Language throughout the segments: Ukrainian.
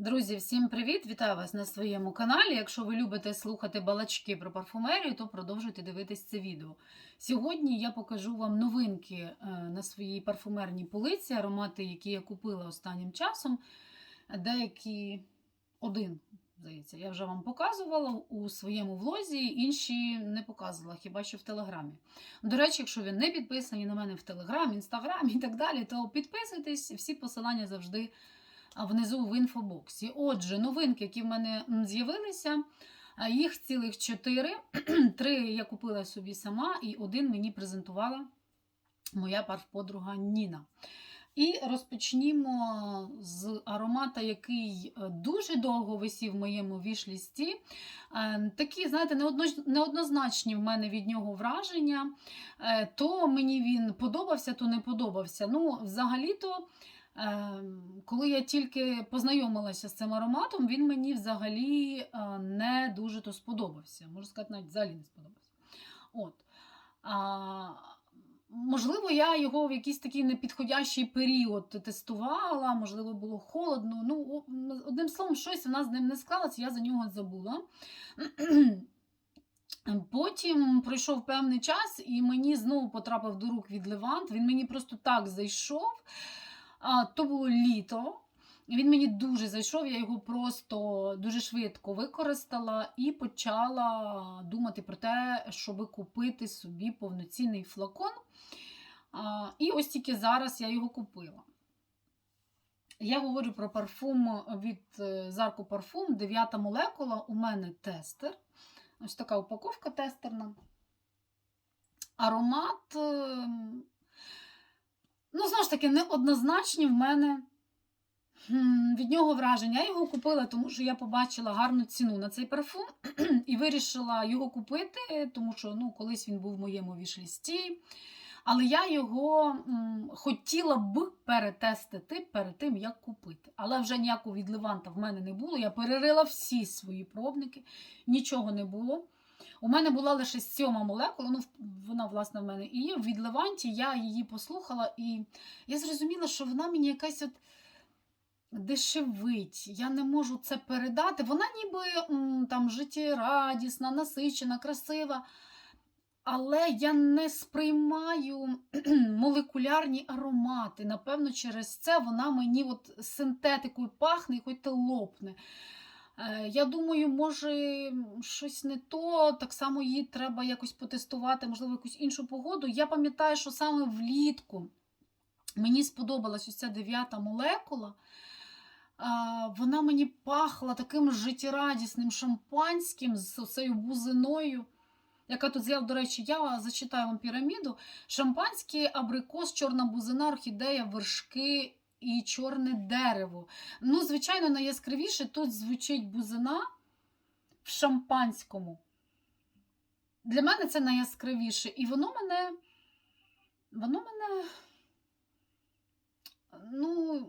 Друзі, всім привіт! Вітаю вас на своєму каналі. Якщо ви любите слухати балачки про парфумерію, то продовжуйте дивитись це відео. Сьогодні я покажу вам новинки е, на своїй парфумерній полиці, аромати, які я купила останнім часом. Деякі один, здається, я вже вам показувала у своєму влозі, інші не показувала, хіба що в Телеграмі. До речі, якщо ви не підписані на мене в Телеграм, Інстаграм і так далі, то підписуйтесь, всі посилання завжди внизу в інфобоксі. Отже, новинки, які в мене з'явилися, їх цілих чотири. Три я купила собі сама, і один мені презентувала моя парфподруга Ніна. І розпочнімо з аромата, який е, дуже довго висів в моєму вішлісті. Е, Такі, знаєте, неоднозначні в мене від нього враження. Е, То мені він подобався, то не подобався. Ну, взагалі-то. Ем, Коли я тільки познайомилася з цим ароматом, він мені взагалі е, не дуже то сподобався. Можу сказати, навіть взагалі не сподобався. От. Можливо, я його в якийсь такий непідходящий період тестувала, можливо, було холодно. Ну, одним словом, щось у нас з ним не склалося, я за нього забула. Потім пройшов певний час, і мені знову потрапив до рук від Левант. Він мені просто так зайшов. То було літо. Він мені дуже зайшов, я його просто дуже швидко використала і почала думати про те, щоб купити собі повноцінний флакон. І ось тільки зараз я його купила. Я говорю про парфум від е, Зарко Парфум, 9 молекула. У мене тестер. Ось така упаковка тестерна. Аромат. Ну, знову ж таки, неоднозначні в мене від нього враження. Я його купила, тому що я побачила гарну ціну на цей парфум і вирішила його купити, тому що ну, колись він був в моєму вішлісті. Але я його м, хотіла б перетестити перед тим, як купити. Але вже ніякого від Леванта в мене не було. Я перерила всі свої пробники, нічого не було. У мене була лише сьома молекула, ну вона, власне, в мене і є. Від Леванті я її послухала, і я зрозуміла, що вона мені якась от дешевить. Я не можу це передати. Вона ніби там життєрадісна, насичена, красива. Але я не сприймаю молекулярні аромати. Напевно, через це вона мені от синтетикою пахне і хоч те лопне. Е, Я думаю, може щось не то, так само її треба якось потестувати, можливо, якусь іншу погоду. Я пам'ятаю, що саме влітку мені сподобалась ось ця дев'ята молекула. Вона мені пахла таким життєрадісним шампанським з цією бузиною. Яка тут з'яв, до речі, я зачитаю вам піраміду. Шампанський абрикос, чорна бузина, орхідея, вершки і чорне дерево. Ну, звичайно, найяскравіше тут звучить бузина в шампанському. Для мене це найяскравіше. І воно мене. Воно мене. Ну.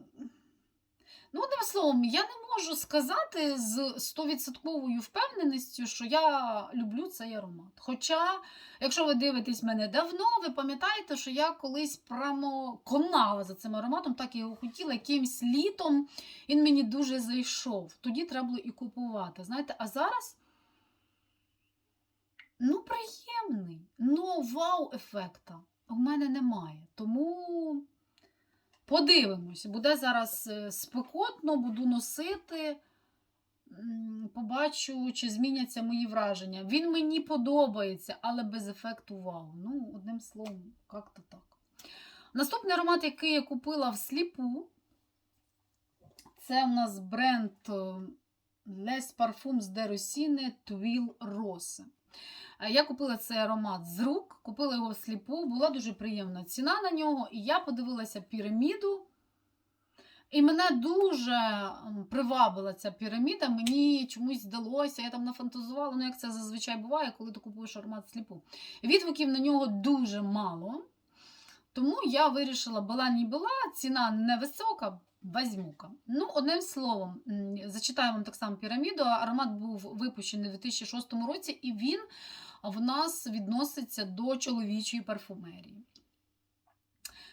Ну, одним словом, я не можу сказати з стовідсотковою впевненістю, що я люблю цей аромат. Хоча, якщо ви дивитесь мене давно, ви пам'ятаєте, що я колись прямо конала за цим ароматом, так його хотіла. Якимсь літом він мені дуже зайшов. Тоді треба було і купувати. Знаєте, а зараз. Ну, приємний. Ну, вау-ефекта у мене немає. Тому. Подивимось, буде зараз е, спекотно, буду носити. Побачу, чи зміняться мої враження. Він мені подобається, але без ефекту вау. Ну, одним словом, як-то так. Наступний аромат, який я купила всліпу, це у нас бренд е, Les Parfums de Rossini Twill Rose. Е, Я купила цей аромат з рук, купила його сліпу, була дуже приємна ціна на нього, і я подивилася піраміду. І мене дуже привабила ця піраміда. Мені чомусь здалося, я там нафантазувала, ну як це зазвичай буває, коли ти купуєш аромат сліпу. Відгуків на нього дуже мало. Тому я вирішила, була не була, ціна невисока, возьму-ка. Ну, одним словом, зачитаю вам так само піраміду. Аромат був випущений у 2006 році, і він в нас відноситься до чоловічої парфумерії.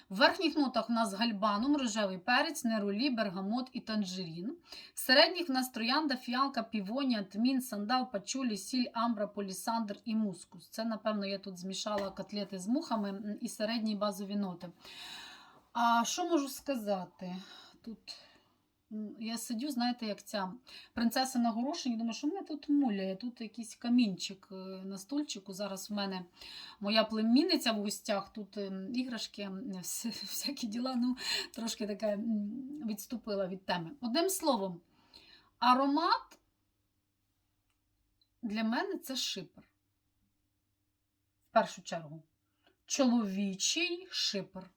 В верхніх нотах в нас гальбанум, рожевий перець, нерулі, бергамот і танжерін. В середніх в нас троянда, фіалка, півонія, тмін, сандал, пачулі, сіль, амбра, полісандр і мускус. Це, напевно, я тут змішала котлети з мухами і середні базові ноти. А що можу сказати? Тут я сидю, знаєте, як ця принцеса на горошині, думаю, що в мене тут муляє, тут якийсь камінчик е, на стульчику. Зараз в мене моя племінниця в гостях, тут ем, іграшки, всякі діла, ну, трошки таке відступила від теми. Одним словом, аромат для мене це шипер. В першу чергу. Чоловічий шипер.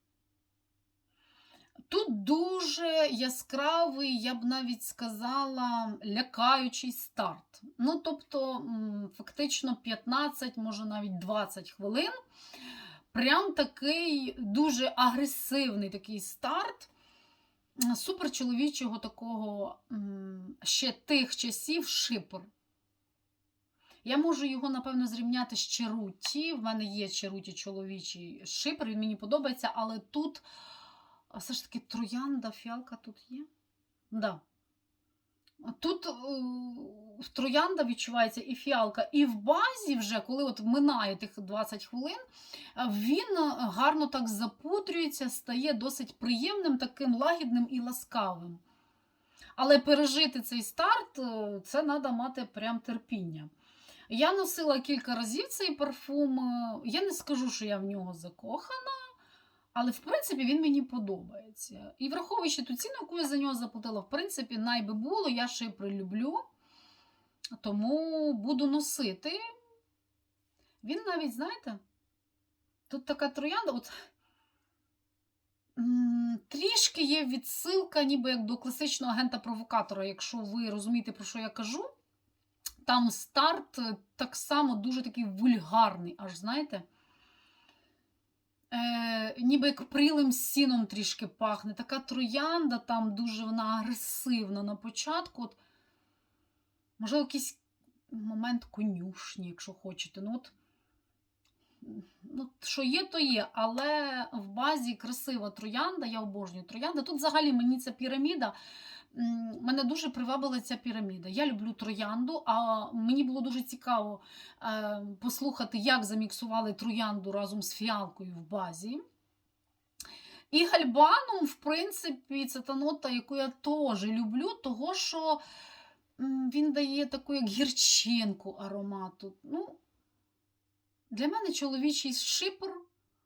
Тут дуже яскравий, я б навіть сказала, лякаючий старт. Ну, тобто, фактично 15, може навіть 20 хвилин. Прям такий дуже агресивний такий старт суперчоловічого такого ще тих часів шипер. Я можу його, напевно, зрівняти з Черуті. В мене є Черуті чоловічий шипер, він мені подобається, але тут а все ж таки троянда, фіалка тут є? Да. Тут е, троянда відчувається і фіалка, і в базі, вже, коли от минає тих 20 хвилин, е, він е, гарно так запудрюється, стає досить приємним, таким лагідним і ласкавим. Але пережити цей старт е, це треба мати прям терпіння. Я носила кілька разів цей парфум. е, Я не скажу, що я в нього закохана. Але, в принципі, він мені подобається. І враховуючи ту ціну, яку я за нього заплатила, в принципі, найби було, я ще й прилюблю. Тому буду носити. Він навіть, знаєте, тут така троянда, от трішки є відсилка, ніби як до класичного агента-провокатора, якщо ви розумієте, про що я кажу. Там старт е, так само дуже такий вульгарний, аж знаєте е, ніби як прилим сіном трішки пахне. Така троянда там дуже вона агресивна на початку. От, можливо, якийсь момент конюшні, якщо хочете. Ну, от, ну, що є, то є, але в базі красива троянда, я обожнюю троянда. Тут взагалі мені ця піраміда. Мене дуже привабила ця піраміда. Я люблю троянду, а мені було дуже цікаво е, послухати, як заміксували троянду разом з фіалкою в базі. І гальбаном, в принципі, це та нота, яку я теж люблю, того що він дає таку як гірчинку аромату. Ну, для мене чоловічий шипер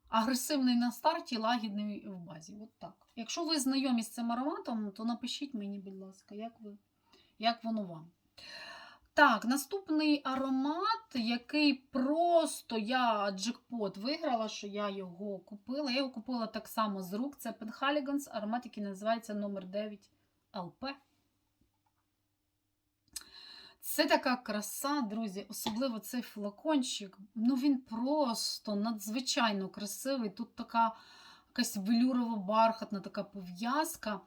агресивний на старті, лагідний в базі. От так. Якщо ви знайомі з цим ароматом, то напишіть мені, будь ласка, як, ви, як воно вам. Так, наступний аромат, який просто я джекпот виграла, що я його купила. Я його купила так само з рук. Це Penhaligans, аромат, який називається номер 9 LP. Це така краса, друзі, особливо цей флакончик. Ну він просто надзвичайно красивий. Тут така якась велюрова бархатна така пов'язка.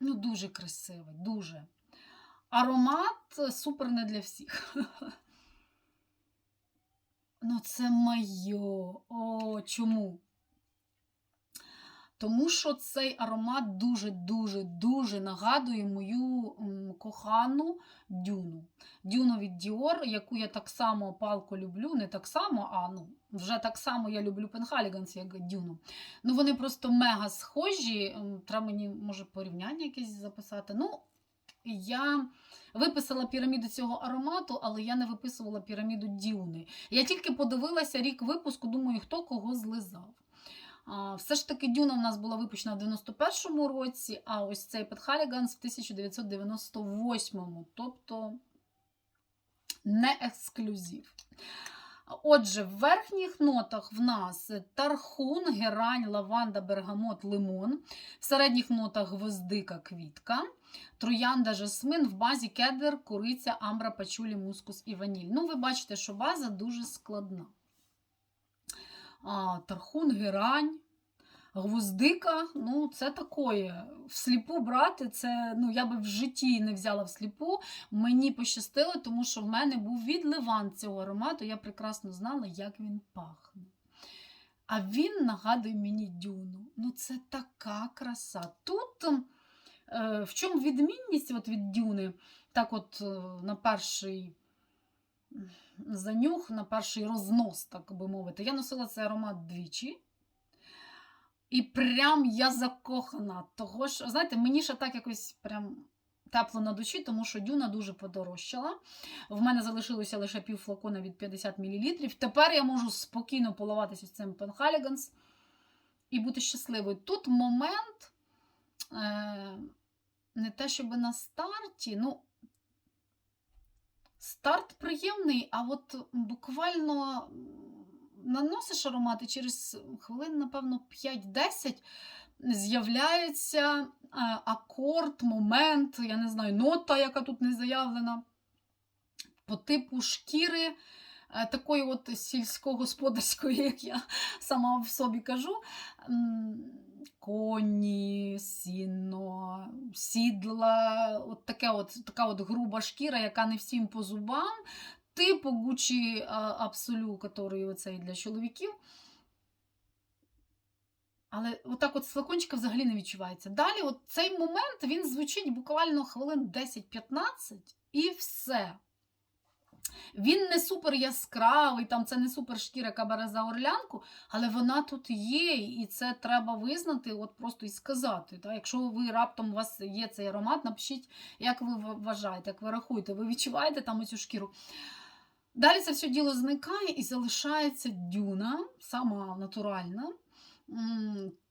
Ну, дуже красивий, дуже. Аромат супер не для всіх. Ну, це моє. О, чому? Тому що цей аромат дуже-дуже дуже нагадує мою кохану дюну. Дюну від Dior, яку я так само палко люблю, не так само, а ну, вже так само я люблю Пенхаліганс, як дюну. Ну, вони просто мега схожі. Треба мені, може, порівняння якесь записати. Ну, я виписала піраміду цього аромату, але я не виписувала піраміду Дюни. Я тільки подивилася рік випуску, думаю, хто кого злизав. Все ж таки, Дюна в нас була випущена в 91-му році, а ось цей Петхаліганс в 1998-му, тобто не ексклюзив. Отже, в верхніх нотах в нас тархун, герань, лаванда, бергамот, лимон. В середніх нотах гвоздика, квітка, троянда, жасмин, в базі кедр, куриця, амбра, пачулі, мускус і ваніль. Ну, ви бачите, що база дуже складна. А, Тархун, герань, гвоздика, ну, це такое. Всліпу брати, це ну, я би в житті не взяла всліпу. Мені пощастило, тому що в мене був відливан цього аромату. Я прекрасно знала, як він пахне. А він нагадує мені дюну. Ну, це така краса. Тут е, в чому відмінність от від дюни, так от е, на перший занюх, на перший рознос, так би мовити. Я носила цей аромат двічі. І прям я закохана. Того що, знаєте, мені ще так якось прям тепло на душі, тому що дюна дуже подорожчала. В мене залишилося лише пів флакона від 50 мл. Тепер я можу спокійно поливатися цим Пенхаліганс і бути щасливою. Тут момент е, не те, щоб на старті, ну. Старт приємний, а от буквально наносиш аромат і через хвилин, напевно, 5-10 з'являється е, акорд, момент, я не знаю, нота, яка тут не заявлена, по типу шкіри. е, Такої от сільськогосподарської, як я сама в собі кажу, коні, сіно, сідла, от таке от, така от груба шкіра, яка не всім по зубам, типу Gucci Абсолю, який оцей для чоловіків. Але отак от флакончика взагалі не відчувається. Далі, от цей момент він звучить буквально хвилин 10-15 і все. Він не супер яскравий, там це не супер шкіра, яка бере за орлянку, але вона тут є, і це треба визнати, от просто і сказати. Так? Якщо ви раптом у вас є цей аромат, напишіть, як ви вважаєте, як ви рахуєте, ви відчуваєте там оцю шкіру. Далі це все діло зникає і залишається дюна, сама натуральна,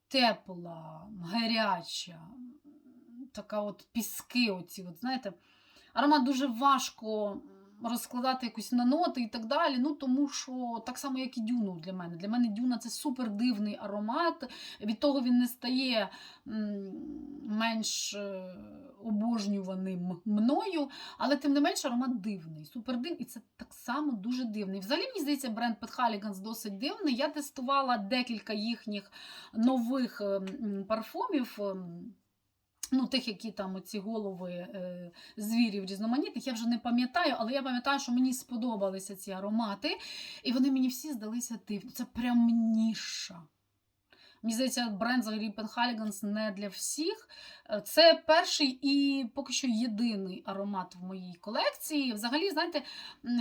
тепла, гаряча, така от піски. Оці, от, знаєте, аромат дуже важко розкладати якусь на ноти і так далі. Ну, тому що так само, як і дюну для мене. Для мене дюна це супер дивний аромат. Від того він не стає менш е, обожнюваним мною, але тим не менш аромат дивний. Супер дивний, і це так само дуже дивний. Взагалі, мені здається, бренд Pet Haligans досить дивний. Я тестувала декілька їхніх нових ем, парфумів. Ну, тих, які там оці голови е, звірів різноманітних, я вже не пам'ятаю, але я пам'ятаю, що мені сподобалися ці аромати, і вони мені всі здалися дивні. Це прям ніша. Мені здається, бренд взагалі Penhaligon's не для всіх. Е, Це перший і поки що єдиний аромат в моїй колекції. Взагалі, знаєте,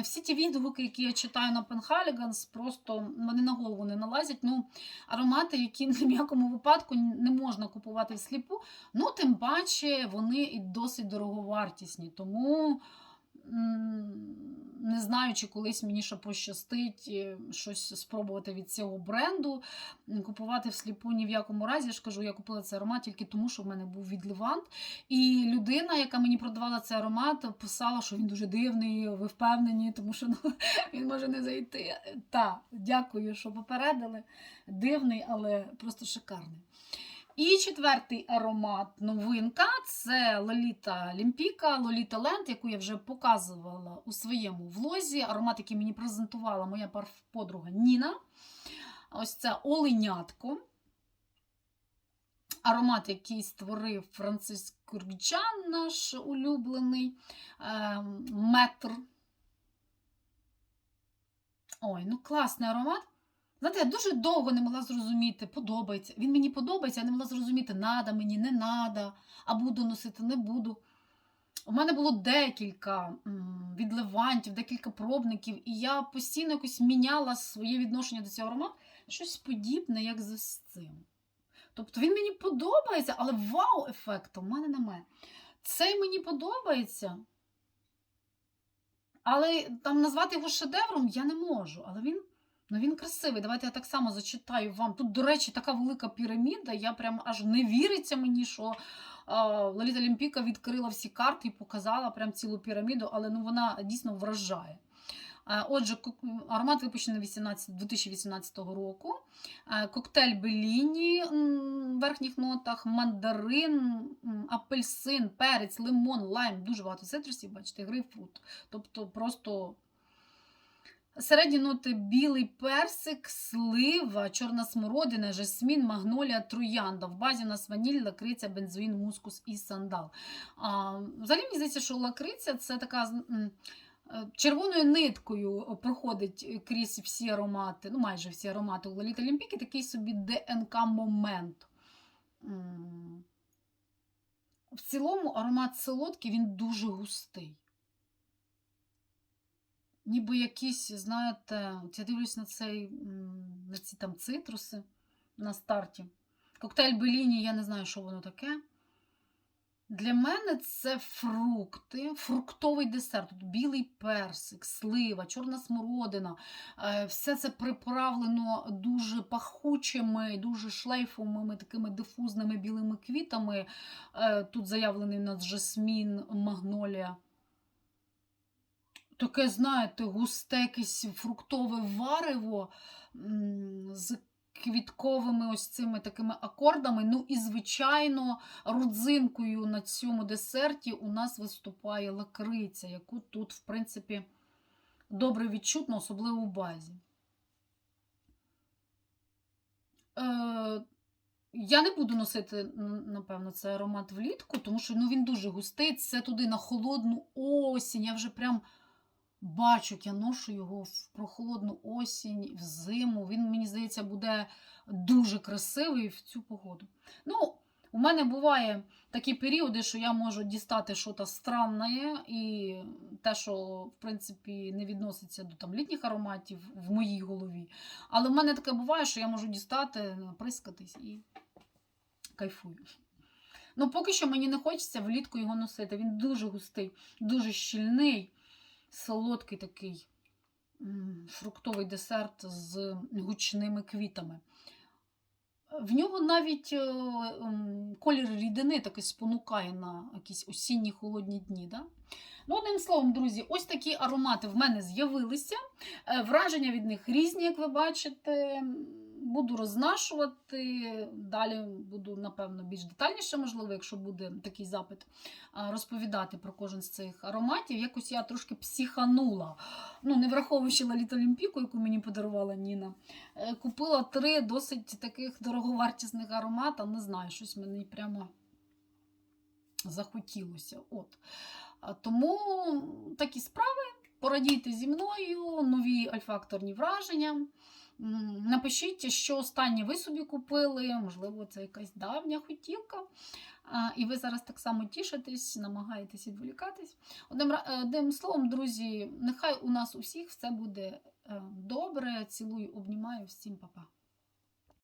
всі ті відгуки, які я читаю на Penhaligon's, просто вони на голову не налазять. Ну, аромати, які ні в якому випадку не можна купувати всліпу. Ну, тим паче, вони і досить дороговартісні. Тому не знаю, чи колись мені ще пощастить е, щось спробувати від цього бренду. Купувати всліпу ні в якому разі. Я ж кажу, я купила цей аромат тільки тому, що в мене був від Левант. І людина, яка мені продавала цей аромат, писала, що він дуже дивний, ви впевнені, тому що ну, він може не зайти. Так, дякую, що попередили. Дивний, але просто шикарний. І четвертий аромат новинка це Лоліта Лімпіка, Лоліта Ленд, яку я вже показувала у своєму влозі. Аромат, який мені презентувала моя подруга Ніна. Ось це оленятко. Аромат, який створив Франциск Кургчан, наш улюблений ем, метр. Ой, ну класний аромат. Знаєте, я дуже довго не могла зрозуміти, подобається. Він мені подобається, я не могла зрозуміти, надо мені, не надо, а буду носити, не буду. У мене було декілька відливантів, декілька пробників, і я постійно якось міняла своє відношення до цього аромату щось подібне, як з цим. Тобто він мені подобається, але вау-ефекту в мене немає. Цей мені подобається. Але там назвати його шедевром я не можу. Але він, ну, він красивий. Давайте я так само зачитаю вам. Тут, до речі, така велика піраміда. Я прям аж не віриться мені, що Лоліта Олімпіка відкрила всі карти і показала прям цілу піраміду, але ну, вона дійсно вражає. Отже, аромат випущений 18, 2018 року. Коктейль Беліні в верхніх нотах, мандарин, апельсин, перець, лимон, лайм, дуже багато цитрусів, бачите, грейпфрут. Тобто просто середні ноти білий персик, слива, чорна смородина, жасмін, магнолія, троянда. В базі у нас ваніль, лакриця, бензоїн, мускус і сандал. А, взагалі мені здається, що лакриця це така. е, червоною ниткою проходить крізь всі аромати, ну майже всі аромати у Лоліта Олімпіки, такий собі ДНК-момент. В цілому аромат солодкий, він дуже густий. Ніби якісь, знаєте, от я дивлюсь на цей, на ці там цитруси на старті. Коктейль Беліні, я не знаю, що воно таке. Для мене це фрукти, фруктовий десерт. Тут білий персик, слива, чорна смородина. Е, Все це приправлено дуже пахучими, дуже шлейфовими, такими дифузними білими квітами. Е, Тут заявлений у нас жасмін, магнолія. Таке, знаєте, густе якесь фруктове варево з квітковими ось цими такими акордами. Ну і, звичайно, родзинкою на цьому десерті у нас виступає лакриця, яку тут, в принципі, добре відчутно, особливо в базі. Е, я не буду носити, напевно, цей аромат влітку, тому що ну, він дуже густий. Це туди на холодну осінь. Я вже прям бачу, я ношу його в прохолодну осінь, в зиму. Він, мені здається, буде дуже красивий в цю погоду. Ну, у мене буває такі періоди, що я можу дістати щось странне, і те, що, в принципі, не відноситься до там, літніх ароматів в моїй голові. Але в мене таке буває, що я можу дістати, наприскатись і кайфую. Ну, поки що мені не хочеться влітку його носити. Він дуже густий, дуже щільний, солодкий такий фруктовий десерт з гучними квітами. В нього навіть е, колір рідини такий спонукає на якісь осінні холодні дні. Да? Ну, одним словом, друзі, ось такі аромати в мене з'явилися. Е, Враження від них різні, як ви бачите. Буду рознашувати. Далі буду, напевно, більш детальніше, можливо, якщо буде такий запит, розповідати про кожен з цих ароматів. Якось я трошки психанула. Ну, не враховуючи Лаліт Олімпіку, яку мені подарувала Ніна. Е, Купила три досить таких дороговартісних аромата. Не знаю, щось мені прямо захотілося. От. Тому такі справи. Порадійте зі мною, нові альфакторні враження. Напишіть, що останнє ви собі купили, можливо, це якась давня хотілка. І ви зараз так само тішитесь, намагаєтесь відволікатись. Одним, одним словом, друзі, нехай у нас у всіх все буде е, добре. Цілую, обнімаю, всім па-па.